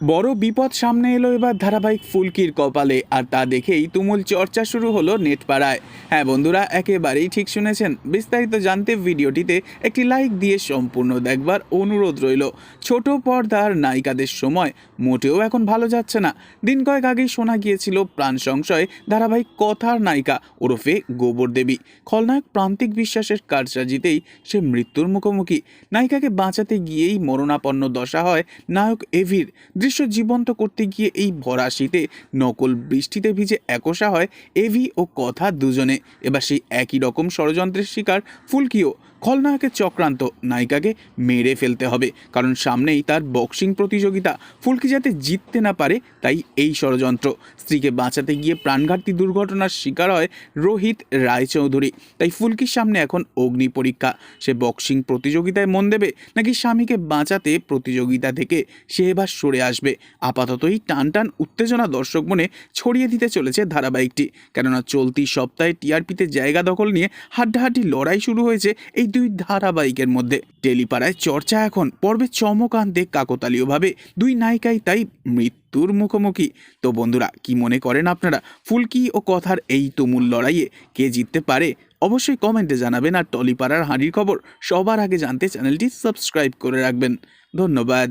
বড় বিপদ সামনে এলো এবার ধারাবাহিক ফুলকির কপালে, আর তা দেখেই তুমুল চর্চা শুরু হলো নেট পাড়ায় হ্যাঁ বন্ধুরা, একেবারেই ঠিক শুনেছেন। বিস্তারিত জানতে ভিডিওটিতে একটি লাইক দিয়ে সম্পূর্ণ দেখবার অনুরোধ রইল। ছোট পর্দার নায়িকাদের সময় মোটেও এখন ভালো যাচ্ছে না। দিন কয়েক আগেই শোনা গিয়েছিল প্রাণ সংশয় ধারাবাহিক কথার নায়িকা ওরফে গোবর দেবী। খলনায়ক প্রান্তিক বিশ্বাসের কারসাজিতেই সে মৃত্যুর মুখোমুখি। নায়িকাকে বাঁচাতে গিয়েই মরণাপন্ন দশা হয় নায়ক এভির। দৃশ্য জীবন্ত করতে গিয়ে এই ভরা শীতে নকল বৃষ্টিতে ভিজে একসা হয় এভি ও কথা দুজনে। এবার সেই একই রকম ষড়যন্ত্রের শিকার ফুলকিও খলনায়কের চক্রান্ত নায়িকাকে মেরে ফেলতে হবে, কারণ সামনেই তার বক্সিং প্রতিযোগিতা। ফুলকি যাতে জিততে না পারে, তাই এই ষড়যন্ত্র। স্ত্রীকে বাঁচাতে গিয়ে প্রাণঘাতী দুর্ঘটনার শিকার হয় রোহিত রায়চৌধুরী। তাই ফুলকির সামনে এখন অগ্নি পরীক্ষা। সে বক্সিং প্রতিযোগিতায় মন দেবে, নাকি স্বামীকে বাঁচাতে প্রতিযোগিতা থেকে সে এবার সরে আসবে? আপাতত এই টান টান উত্তেজনা দর্শক মনে ছড়িয়ে দিতে চলেছে ধারাবাহিকটি। কেননা চলতি সপ্তাহে টিআরপিতে জায়গা দখল নিয়ে হাড্ডাহাড্ডি লড়াই শুরু হয়েছে এই দুই ধারাবাহিকের মধ্যে টেলিপাড়ায় চর্চা এখন পর্বে চমক আনতে কাকতালীয়ভাবে। দুই নায়িকাই তাই মৃত্যুর মুখোমুখি। তো বন্ধুরা, কি মনে করেন আপনারা? ফুলকি ও কথার এই তুমুল লড়াইয়ে কে জিততে পারে? অবশ্যই কমেন্টে জানাবেন আর টলিপাড়ার হাঁড়ির খবর সবার আগে জানতে চ্যানেলটি সাবস্ক্রাইব করে রাখবেন। ধন্যবাদ।